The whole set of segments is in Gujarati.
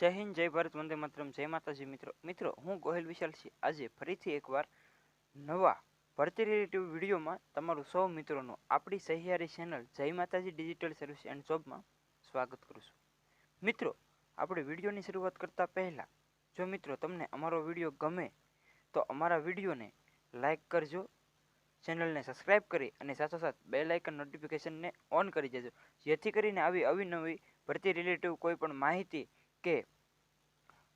જય હિન્દ, જય ભારત, વંદે માતરમ, જય માતાજી મિત્રો. મિત્રો, હું ગોહિલ વિશાલ છે. આજે ફરીથી એકવાર નવા ભરતી રિલેટિવ વિડીયોમાં તમારું સૌ મિત્રોનું આપણી સહિયારી ચેનલ જય માતાજી ડિજિટલ સર્વિસ એન્ડ જોબમાં સ્વાગત કરું છું. મિત્રો, આપણે વિડીયોની શરૂઆત કરતાં પહેલાં, જો મિત્રો તમને અમારો વીડિયો ગમે, તો અમારા વિડીયોને લાઇક કરજો ચેનલને સબસ્ક્રાઇબ કરી અને સાથોસાથ બે લાઇકન નોટિફિકેશનને ઓન કરી દેજો. જેથી કરીને આવી અવિનવી ભરતી રિલેટિવ કોઈ પણ માહિતી કે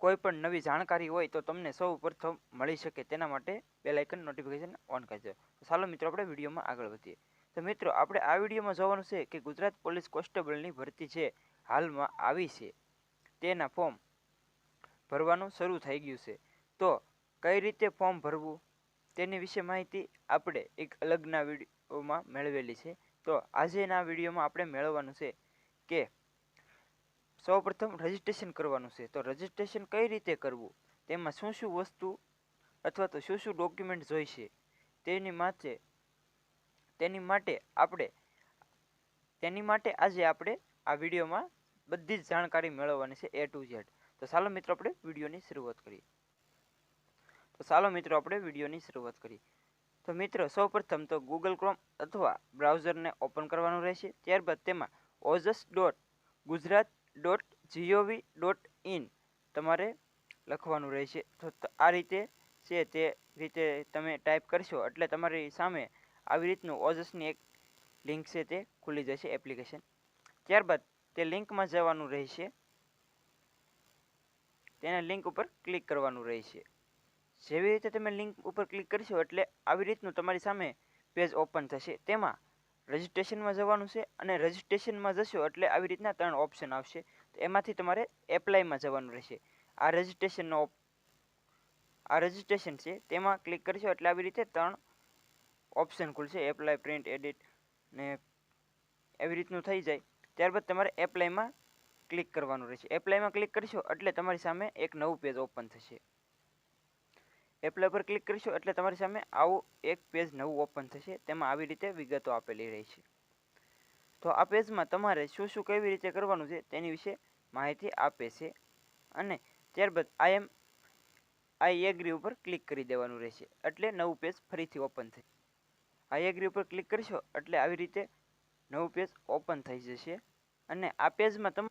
કોઈ પણ નવી જાણકારી હોય તો તમને સૌ પ્રથમ મળી શકે તેના માટે બેલ આઇકન નોટિફિકેશન ઓન કરજો ચાલો મિત્રો આપણે વિડીયોમાં આગળ વધીએ. તો મિત્રો, આપણે આ વિડીયોમાં જોવાનું છે કે ગુજરાત પોલીસ કોન્સ્ટેબલની ભરતી છે હાલમાં આવી છે, તેના ફોર્મ ભરવાનું શરૂ થઈ ગયું છે. તો કઈ રીતે ફોર્મ ભરવું, તેની વિશે માહિતી આપણે એક અલગના વિડીયોમાં મેળવેલી છે. તો આજેના વિડીયોમાં આપણે મેળવવાનું છે કે સૌપ્રથમ રજિસ્ટ્રેશન કરવાનું છે. તો રજિસ્ટ્રેશન કઈ રીતે કરવું? તેમાં શું શું વસ્તુ અથવા તો શું શું ડોક્યુમેન્ટ જોઈશે? તેની માટે તેની માટે આપણે, તેની માટે આજે આપણે આ વિડીયોમાં બધી જ જાણકારી મેળવવાની છે એ ટુ ઝેડ તો ચાલો મિત્રો આપણે વિડીયોની શરૂઆત કરીએ. તો ચાલો મિત્રો આપણે વિડીયોની શરૂઆત કરીએ. તો મિત્રો સૌપ્રથમ તો ગૂગલ ક્રોમ અથવા બ્રાઉઝરને ઓપન કરવાનું રહેશે. ત્યારબાદ તેમાં Ojas dot Gujarat dot G O V dot in તમારે લખવાનું રહેશે. તો આ રીતે છે તે રીતે તમે ટાઈપ કરશો એટલે તમારી સામે આવી રીતનું ઓઝસની એક લિંક છે તે ખુલી જશે એપ્લિકેશન ત્યારબાદ તે લિંકમાં જવાનું રહેશે. તેના લિંક ઉપર ક્લિક કરવાનું રહેશે. જેવી રીતે તમે લિંક ઉપર ક્લિક કરશો એટલે આવી રીતનું તમારી સામે પેજ ઓપન થશે. તેમાં રજિસ્ટ્રેશનમાં જવાનું છે અને રજિસ્ટ્રેશનમાં જશો એટલે આવી રીતના ત્રણ ઓપ્શન આવશે. તો એમાંથી તમારે એપ્લાયમાં જવાનું રહેશે. આ રજિસ્ટ્રેશનનો આ રજિસ્ટ્રેશન છે, તેમાં ક્લિક કરશો એટલે આવી રીતે ત્રણ ઓપ્શન ખુલશે. એપ્લાય, પ્રિન્ટ, એડિટ ને એવી રીતનું થઈ જાય. ત્યારબાદ તમારે એપ્લાયમાં ક્લિક કરવાનું રહેશે. એપ્લાયમાં ક્લિક કરશો એટલે તમારી સામે એક નવું પેજ ઓપન થશે. એપ્લાય પર ક્લિક કરશો એટલે તમારી સામે આવું એક પેજ નવું ઓપન થશે. તેમાં આવી રીતે વિગતો આપેલી રહી છે તો આ પેજમાં તમારે શું શું કેવી રીતે કરવાનું છે તેની વિશે માહિતી આપે છે અને ત્યારબાદ આઈ એમ આઈ એગ્રી ઉપર ક્લિક કરી દેવાનું રહેશે. એટલે નવું પેજ ફરીથી ઓપન થશે. આઈ એગ્રી ઉપર ક્લિક કરશો એટલે આવી રીતે નવું પેજ ઓપન થઈ જશે. અને આ પેજમાં તમે,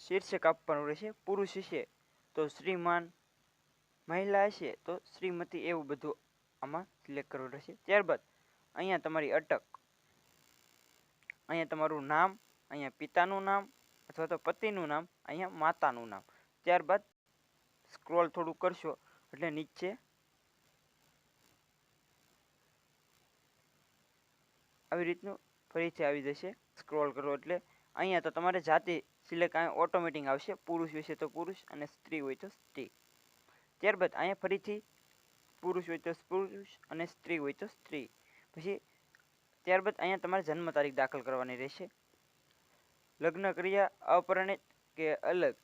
શીર્ષક આપવાનું રહેશે, પુરુષ હશે. તો શ્રીમાન મહિલા હશે તો શ્રીમતી એવું બધું આમાં સિલેક્ટ કરવું રહેશે. ત્યારબાદ અહીંયા તમારી અટક. અહીંયા તમારું નામ, અહીંયા પિતાનું નામ અથવા તો પતિનું નામ, અહીંયા માતાનું નામ. ત્યારબાદ સ્ક્રોલ થોડું કરશો એટલે નીચે આવી રીતનું ફરીથી આવી જશે. સ્ક્રોલ કરો એટલે અહીંયા તો તમારે જાતે સિલેક્ટ અહીંયા ઓટોમેટિક આવશે, પુરુષ વિશે તો પુરુષ અને સ્ત્રી હોય તો સ્ત્રી. ત્યારબાદ અહીંયા ફરીથી પુરુષ હોય તો પુરુષ અને સ્ત્રી હોય તો સ્ત્રી. પછી ત્યારબાદ અહીંયા તમારે જન્મ તારીખ દાખલ કરવાની રહેશે. લગ્ન ક્રિયા અપરિણિત કે અલગ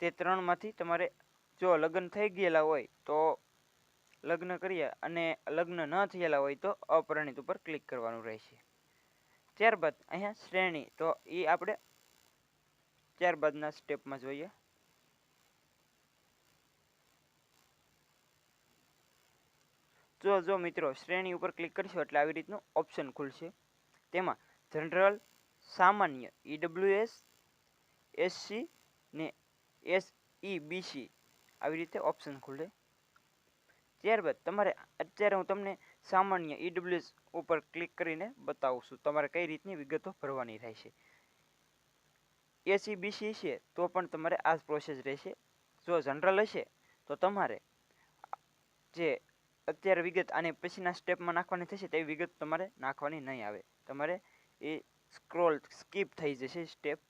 તે ત્રણમાંથી તમારે જો લગ્ન થઈ ગયેલા હોય તો લગ્ન કર્યા અને લગ્ન ન થયેલા હોય તો અપરિણિત ઉપર ક્લિક કરવાનું રહેશે. ત્યારબાદ અહીંયા શ્રેણી તો એ આપણે ત્યારબાદના સ્ટેપમાં જોઈએ. જો જો મિત્રો, શ્રેણી ઉપર ક્લિક કરશો એટલે આવી રીતનું ઓપ્શન ખુલશે. તેમાં જનરલ, સામાન્ય ઈડબ્લ્યુએસ એસસી ને એસ બીસી આવી રીતે ઓપ્શન ખુલે. ત્યારબાદ તમારે અત્યારે હું તમને સામાન્ય ઈડબ્લ્યુએસ ઉપર ક્લિક કરીને બતાવું છું તમારે કઈ રીતની વિગતો ભરવાની રહેશે. એસી બીસી છે, તો પણ તમારે આ પ્રોસેસ રહેશે. જો જનરલ હશે, તો તમારે જે અત્યારે વિગત આને પછીના સ્ટેપમાં નાખવાની થશે તેવી વિગત તમારે નાખવાની નહીં આવે. તમારે એ સ્ક્રોલ સ્કીપ થઈ જશે સ્ટેપ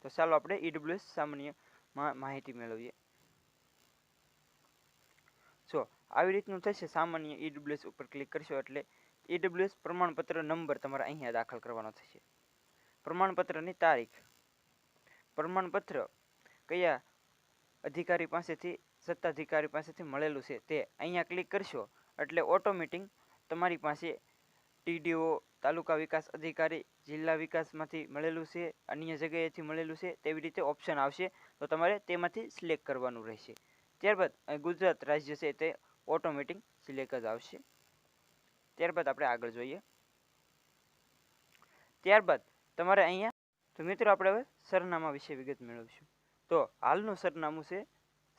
તો ચાલો આપણે ઈડબ્લ્યુએસ સામાન્યમાં માહિતી મેળવીએ. જો, આવી રીતનું થશે, સામાન્ય ઈડબ્લ્યુએસ ઉપર ક્લિક કરશો એટલે ઈડબ્લ્યુએસ પ્રમાણપત્ર નંબર તમારે અહીંયા દાખલ કરવાનો થશે. પ્રમાણપત્રની તારીખ. પ્રમાણપત્ર કયા અધિકારી પાસેથી, સત્તાધિકારી પાસેથી મળેલું છે તે અહીંયા ક્લિક કરશો એટલે ઓટોમેટિક તમારી પાસે ટીડીઓ, તાલુકા વિકાસ અધિકારી, જિલ્લા વિકાસમાંથી મળેલું છે, અન્ય જગ્યાએથી મળેલું છે તેવી રીતે ઓપ્શન આવશે તો તમારે તેમાંથી સિલેક્ટ કરવાનું રહેશે. ત્યારબાદ ગુજરાત રાજ્ય છે તે ઓટોમેટિક સિલેક્ટ જ આવશે. ત્યારબાદ આપણે આગળ જોઈએ. ત્યારબાદ તમારે અહીંયા તો મિત્રો આપણે હવે સરનામા વિશે વિગત મેળવીશું. તો હાલનું સરનામું છે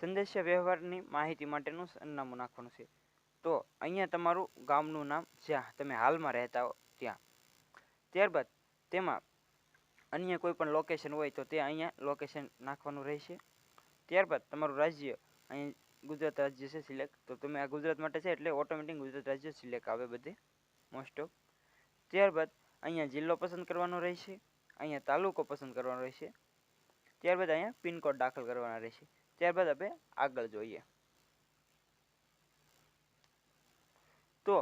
સંદેશા વ્યવહારની માહિતી માટેનું સરનામું નાખવાનું છે. તો અહીંયા તમારું ગામનું નામ જ્યાં તમે હાલમાં રહેતા હો ત્યાં. ત્યારબાદ તેમાં અન્ય કોઈ પણ લોકેશન હોય તો તે અહીંયા લોકેશન નાખવાનું રહેશે. ત્યારબાદ તમારું રાજ્ય, અહીં ગુજરાત રાજ્ય છે સિલેક્ટ તો તમે આ ગુજરાત માટે છે એટલે ઓટોમેટિક ગુજરાત રાજ્ય સિલેક્ટ આવે બધે મોસ્ટ ઓફ ત્યારબાદ અહીંયા જિલ્લો પસંદ કરવાનો રહેશે. અહીંયા તાલુકો પસંદ કરવાનો રહેશે. ત્યારબાદ અહીંયા પિનકોડ દાખલ કરવાના રહેશે. ત્યારબાદ આપણે આગળ જોઈએ. તો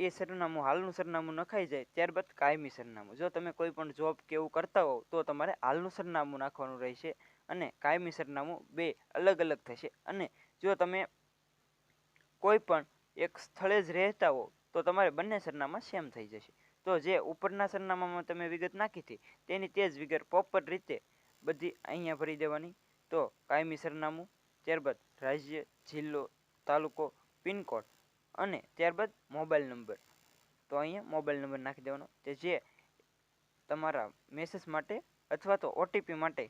એ સરનામું, હાલનું સરનામું નખાઈ જાય, ત્યારબાદ કાયમી સરનામું. જો તમે કોઈ પણ જોબ કે એવું કરતા હોવ, તો તમારે હાલનું સરનામું નાખવાનું રહેશે અને કાયમી સરનામું બે અલગ અલગ થશે. અને જો તમે કોઈ પણ એક સ્થળે જ રહેતા હો તો તમારે બંને સરનામા સેમ થઈ જશે. તો જે ઉપરના સરનામામાં તમે વિગત નાખી હતી, તેની તે જ વિગત પ્રોપર રીતે બધી અહીંયા ભરી દેવાની. તો કાયમી સરનામું, ત્યારબાદ રાજ્ય, જિલ્લો, તાલુકો, પિનકોડ અને ત્યારબાદ મોબાઈલ નંબર. તો અહીંયા મોબાઈલ નંબર નાખી દેવાનો. તે જે તમારા મેસેજ માટે અથવા તો ઓટીપી માટે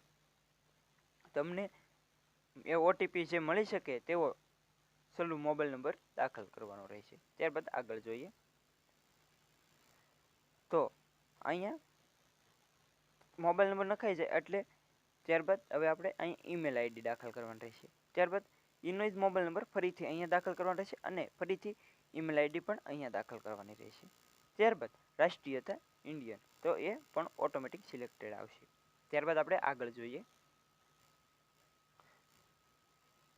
તમને એ ઓટીપી જે મળી શકે તેવો સલું મોબાઈલ નંબર દાખલ કરવાનો રહેશે. ત્યારબાદ આગળ જોઈએ. તો અહીંયા મોબાઈલ નંબર નખાઈ જાય એટલે ત્યારબાદ હવે આપણે અહીં ઈમેલ આઈડી દાખલ કરવાની રહેશે. ત્યારબાદ એનો જ મોબાઈલ નંબર ફરીથી અહીંયા દાખલ કરવાનો રહેશે અને ફરીથી ઈમેલ આઈડી પણ અહીંયા દાખલ કરવાની રહેશે. ત્યારબાદ રાષ્ટ્રીયતા ઇન્ડિયન તો એ પણ ઓટોમેટિક સિલેક્ટેડ આવશે. ત્યારબાદ આપણે આગળ જોઈએ.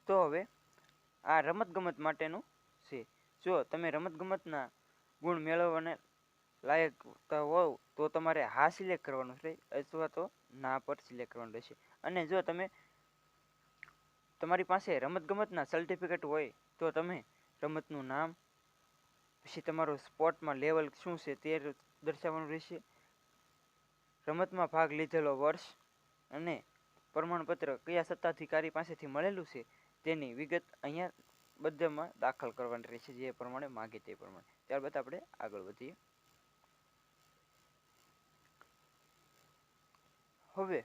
તો હવે આ રમતગમત માટેનું છે. જો તમે રમતગમતના ગુણ મેળવવાને લાયક હોવ, તો તમારે હા સિલેક્ટ કરવાનું છે અથવા તો ના પર સિલેક્ટ કરવાનું રહેશે. અને જો તમે તમારી પાસે રમતગમતના સર્ટિફિકેટ હોય, તો તમે રમતનું નામ, પછી તમારું સ્પોર્ટમાં લેવલ શું છે તે દર્શાવવાનું રહેશે. રમતમાં ભાગ લીધેલો વર્ષ અને પ્રમાણપત્ર કયા સત્તાધિકારી પાસેથી મળેલું છે તેની વિગત અહીંયા બધામાં દાખલ કરવાની રહેશે જે પ્રમાણે માગે તે પ્રમાણે. ત્યારબાદ આપણે આગળ વધીએ. હવે,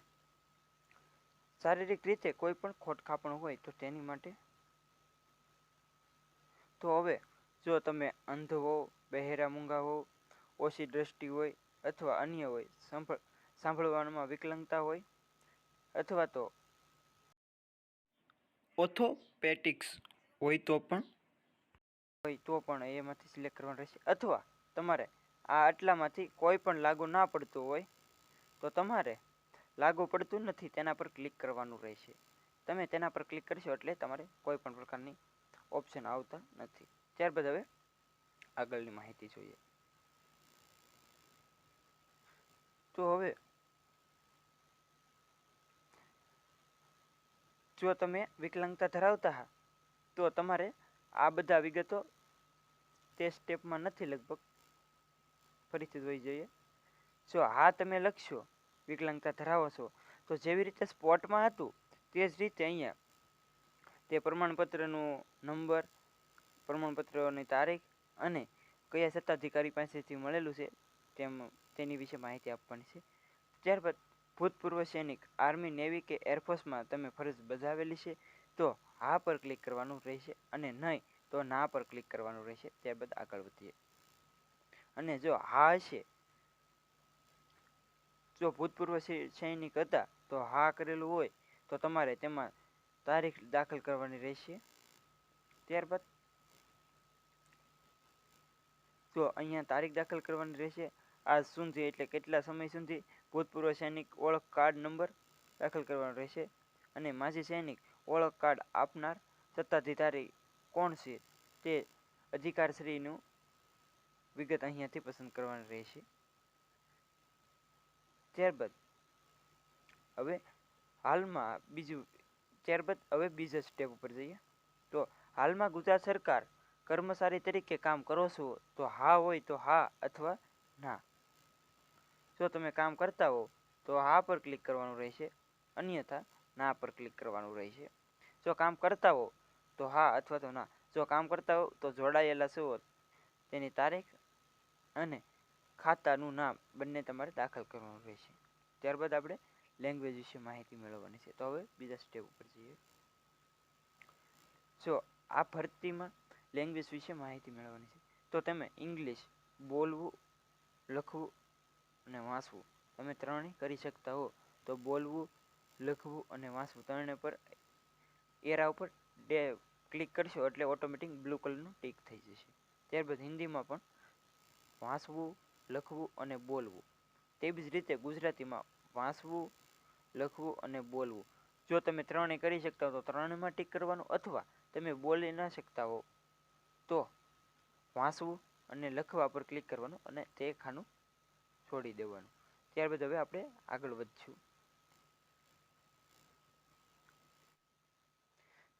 શારીરિક રીતે કોઈ પણ ખોટખાપણ હોય તો તેની માટે? તો હવે, જો તમે અંધ હો, બહેરા મૂંગા હો, ઓછી દ્રષ્ટિ હોય અથવા અન્ય હોય સાંભળ સાંભળવામાં વિકલંગતા હોય અથવા તો ઓથોપેટિક્સ હોય તો પણ હોય તો પણ એમાંથી સિલેક્ટ કરવાનું રહેશે. અથવા તમારે આ આટલામાંથી કોઈ પણ લાગુ ના પડતું હોય તો તમારે લાગુ પડતું નથી, તેના પર ક્લિક કરવાનું રહેશે. તમે તેના પર ક્લિક કરશો એટલે તમારે કોઈ પણ પ્રકારની ઓપ્શન આવતા નથી. ત્યારબાદ હવે આગળની માહિતી જોઈએ. તો હવે જો તમે વિકલાંગતા ધરાવતા હા, તો તમારે આ બધા વિગતો તે સ્ટેપમાં નથી લગભગ ફરીથી જોઈ જોઈએ. જો હા તમે લખશો વિકલાંગતા ધરાવો છો. તો જેવી રીતે સ્પોટમાં હતું, તે જ રીતે અહીંયા. તે પ્રમાણપત્રનો નંબર, પ્રમાણપત્રની તારીખ અને કયા સત્તાધિકારી પાસેથી મળેલું છે, તેમ તેની વિશે માહિતી આપવાની છે. ત્યારબાદ, ભૂતપૂર્વ સૈનિક, આર્મી, નેવી કે એરફોર્સમાં તમે ફરજ બજાવેલી છે, તો હા પર ક્લિક કરવાનું રહેશે અને નહીં, તો ના પર ક્લિક કરવાનું રહેશે. ત્યારબાદ આગળ વધીએ. અને જો હા હશે જો ભૂતપૂર્વ સૈનિક હતા, તો હા કરેલું હોય, તો તમારે તેમાં તારીખ દાખલ કરવાની રહેશે. ત્યારબાદ જો અહીંયા તારીખ દાખલ કરવાની રહેશે, આજ સુધી એટલે કેટલા સમય સુધી ભૂતપૂર્વ સૈનિક ઓળખ કાર્ડ નંબર દાખલ કરવાનો રહેશે અને માજી સૈનિક ઓળખ કાર્ડ આપનાર સત્તાધિકારી કોણ છે તે અધિકારશ્રીનું વિગત અહીંયાથી પસંદ કરવાની રહેશે. ત્યારબાદ હવે હાલમાં બીજું, ત્યારબાદ હવે બીજા સ્ટેપ ઉપર જઈએ. તો હાલમાં ગુજરાત સરકાર કર્મચારી તરીકે કામ કરો છો, તો હા હોય તો હા અથવા ના. જો તમે કામ કરતા હો, તો હા પર ક્લિક કરવાનું રહેશે, અન્યથા ના પર ક્લિક કરવાનું રહેશે. જો કામ કરતા હો, તો હા અથવા તો ના. જો કામ કરતા હો, તો જોડાયેલા છો, તેની તારીખ અને ખાતાનું નામ બંને તમારે દાખલ કરવાનું રહેશે. ત્યારબાદ આપણે લેંગ્વેજ વિશે માહિતી મેળવવાની છે. તો હવે બીજા સ્ટેપ ઉપર જઈએ. જો આ ભરતીમાં લેંગ્વેજ વિશે માહિતી મેળવવાની છે, તો તમે ઇંગ્લિશ બોલવું, લખવું અને વાંચવું તમે ત્રણેય કરી શકતા હો. તો બોલવું, લખવું અને વાંચવું ત્રણે પર એરા ઉપર ડે ક્લિક કરશો એટલે ઓટોમેટિક બ્લુ કલરનું ટીક થઈ જશે. ત્યારબાદ હિન્દીમાં પણ વાંચવું લખવું અને બોલવું. તેવી જ રીતે ગુજરાતીમાં વાંચવું લખવું અને બોલવું. જો તમે ત્રણે કરી શકતા હો, તો ત્રણેયમાં ટીક કરવાનું અથવા તમે બોલી ન શકતા હો, તો વાંચવું અને લખવા પર ક્લિક કરવાનું અને તે ખાનું છોડી દેવાનું. ત્યારબાદ હવે આપણે આગળ વધશું.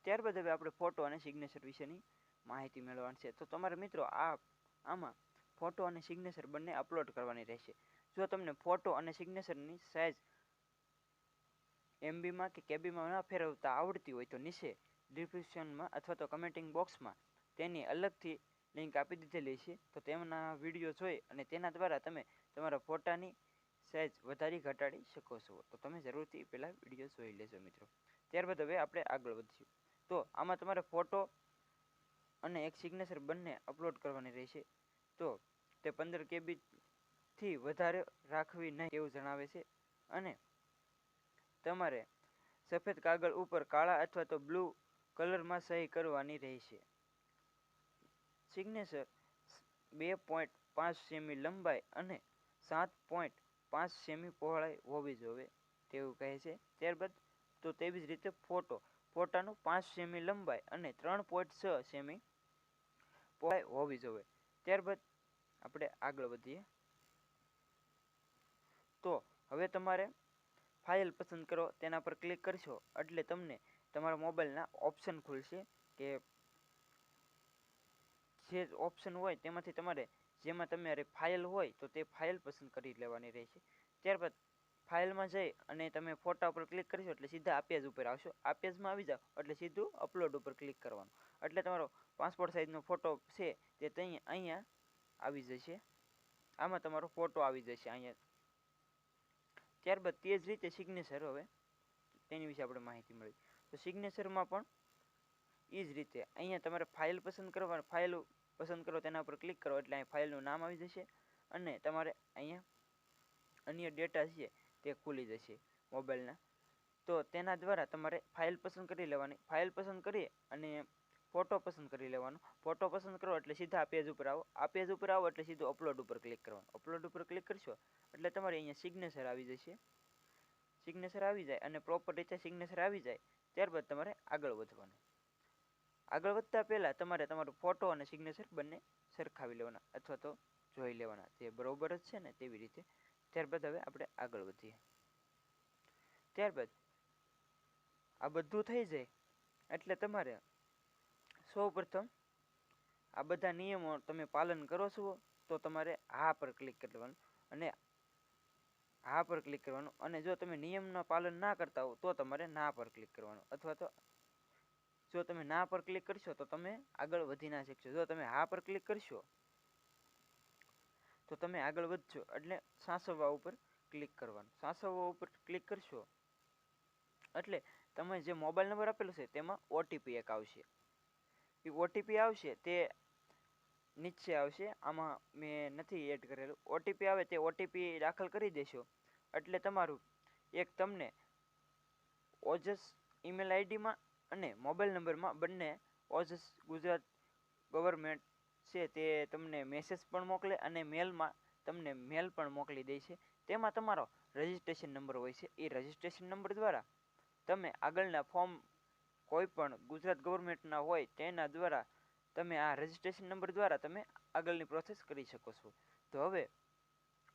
ત્યારબાદ હવે આપણે ફોટો અને સિગ્નેચર વિશેની માહિતી મેળવવાની છે. તો તમારે મિત્રો, આ આમાં ફોટો અને સિગ્નેચર બંને અપલોડ કરવાની રહેશે. જો તમને ફોટો અને સિગ્નેચરની સાઇઝ એમબીમાં કે કેબીમાં ન ફેરવતા આવડતી હોય તો નીચે ડિસ્ક્રિપ્શનમાં અથવા તો કમેન્ટિંગ બોક્સમાં તેની અલગથી લિંક આપી દીધેલી છે. તો તેમના વીડિયો જોઈ અને તેના દ્વારા તમે તમારા ફોટાની સાઇઝ વધારી ઘટાડી શકો છો. તો તમે જરૂરથી પહેલાં વીડિયો જોઈ લેજો મિત્રો. ત્યારબાદ હવે આપણે આગળ વધીશું. તો આમાં તમારે ફોટો અને એક સિગ્નેચર બંને અપલોડ કરવાની રહેશે. તો તે પંદર કેબીથી વધારે રાખવી નહીં એવું જણાવે છે. અને તમારે સફેદ કાગળ ઉપર કાળા અથવા તો બ્લુ કલરમાં સહી કરવાની રહેશે. સિગ્નેચર બે પોઈન્ટ પાંચ સેમી લંબાઈ અને સાત પોઈન્ટ પાંચ સેમી પહોળાઈ હોવી જોઈએ તેવું કહે છે. ત્યારબાદ તો તેવી જ રીતે ફોટો, ફોટાનું પાંચ સેમી લંબાઈ અને ત્રણ પોઈન્ટ છ સેમી પહોળાઈ હોવી જોઈએ ત્યારબાદ આપણે આગળ વધીએ. તો હવે તમારે ફાઇલ પસંદ કરો, તેના પર ક્લિક કરશો, એટલે તમને તમારા મોબાઈલના ઓપ્શન ખુલશે કે જે ઓપ્શન હોય તેમાંથી તમારે જેમાં તમારે ફાઇલ હોય તો તે ફાઇલ પસંદ કરી લેવાની રહેશે. ત્યારબાદ ફાઇલમાં જઈ અને તમે ફોટા ઉપર ક્લિક કરશો, એટલે સીધા આ પેજ ઉપર આવશો. આ પેજમાં આવી જાઓ, એટલે સીધું અપલોડ ઉપર ક્લિક કરવાનું. એટલે તમારો પાસપોર્ટ સાઇઝનો ફોટો છે તે ત્યાં અહીંયા આવી જશે. આમાં તમારો ફોટો આવી જશે અહીંયા. ત્યારબાદ તે જ રીતે સિગ્નેચર હવે તેની વિશે આપણે માહિતી મળી. તો સિગ્નેચરમાં પણ એ જ રીતે અહીંયા તમારે ફાઇલ પસંદ કરવા ફાઇલ પસંદ કરો તેના ઉપર ક્લિક કરો એટલે અહીં ફાઇલનું નામ આવી જશે અને તમારે અહીંયા અન્ય ડેટા છે તે ખુલી જશે મોબાઈલના તો તેના દ્વારા તમારે ફાઇલ પસંદ કરી લેવાની. ફાઇલ પસંદ કરી અને ફોટો પસંદ કરી લેવાનો. ફોટો પસંદ કરો એટલે સીધા આ પેજ ઉપર આવો. આ પેજ ઉપર આવો એટલે સીધું અપલોડ ઉપર ક્લિક કરવાનું. અપલોડ ઉપર ક્લિક કરશો એટલે તમારે અહીંયા સિગ્નેચર આવી જશે. સિગ્નેચર આવી જાય અને પ્રોપર રીતે સિગ્નેચર આવી જાય. ત્યારબાદ તમારે આગળ વધવાનું. આગળ વધતા પહેલાં તમારે તમારો ફોટો અને સિગ્નેચર બંને સરખાવી લેવાના અથવા તો જોઈ લેવાના. જે બરોબર જ છે ને તેવી રીતે. ત્યારબાદ હવે આપણે આગળ વધીએ. ત્યારબાદ આ બધું થઈ જાય એટલે તમારે સૌ પ્રથમ આ બધા નિયમો તમે પાલન કરો છો, તો તમારે હા પર ક્લિક કરવાનું અને હા પર ક્લિક કરવાનું. અને જો તમે નિયમનું પાલન ના કરતા હો, તો તમારે ના પર ક્લિક કરવાનું. અથવા તો જો તમે ના પર ક્લિક કરશો, તો તમે આગળ વધી ના શકશો. જો તમે હા પર ક્લિક કરશો, તો તમે આગળ વધશો. એટલે સાસવવા ઉપર ક્લિક કરવાનું. સાસવવા ઉપર ક્લિક કરશો, એટલે તમે જે મોબાઈલ નંબર આપેલો છે, તેમાં ઓટીપી એક આવશે. એ ઓટીપી આવશે તે નીચે આવશે. આમાં મેં નથી એડ કરેલું. ઓટીપી આવે તે ઓટીપી દાખલ કરી દેશો. એટલે તમારું એક તમને ઓજસ ઈમેલ આઈડીમાં અને મોબાઈલ નંબરમાં બંને ઓજસ ગુજરાત ગવર્મેન્ટ છે તે તમને મેસેજ પણ મોકલે અને મેલમાં તમને મેલ પણ મોકલી દે છે. તેમાં તમારો રજિસ્ટ્રેશન નંબર હોય છે. એ રજિસ્ટ્રેશન નંબર દ્વારા તમે આગળના ફોર્મ કોઈ પણ ગુજરાત ગવર્મેન્ટના હોય તેના દ્વારા તમે આ રજિસ્ટ્રેશન નંબર દ્વારા તમે આગળની પ્રોસેસ કરી શકો છો. તો હવે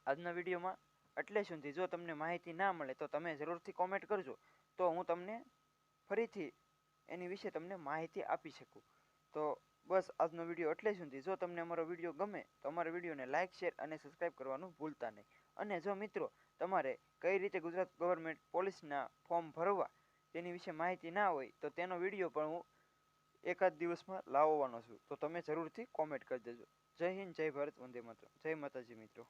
આજના વિડીયોમાં એટલે સુધી જો તમને માહિતી ના મળે તો તમે જરૂરથી કોમેન્ટ કરજો. તો હું તમને ફરીથી એની વિશે તમને માહિતી આપી શકું. તો બસ આજનો વીડિયો એટલે સુધી. જો તમને અમારો વીડિયો ગમે તો અમારા વિડીયોને લાઇક શેર અને સબસ્ક્રાઇબ કરવાનું ભૂલતા નહીં. અને જો મિત્રો તમારે કઈ રીતે ગુજરાત ગવર્મેન્ટ પોલીસના ફોર્મ ભરવા તેની વિશે માહિતી ના હોય તો તેનો વીડિયો પણ હું એકાદ દિવસમાં લાવવાનો છું. તો તમે જરૂરથી કોમેન્ટ કરી દેજો. જય હિન્દ, જય ભારત, વંદે માતરમ. જય માતાજી મિત્રો.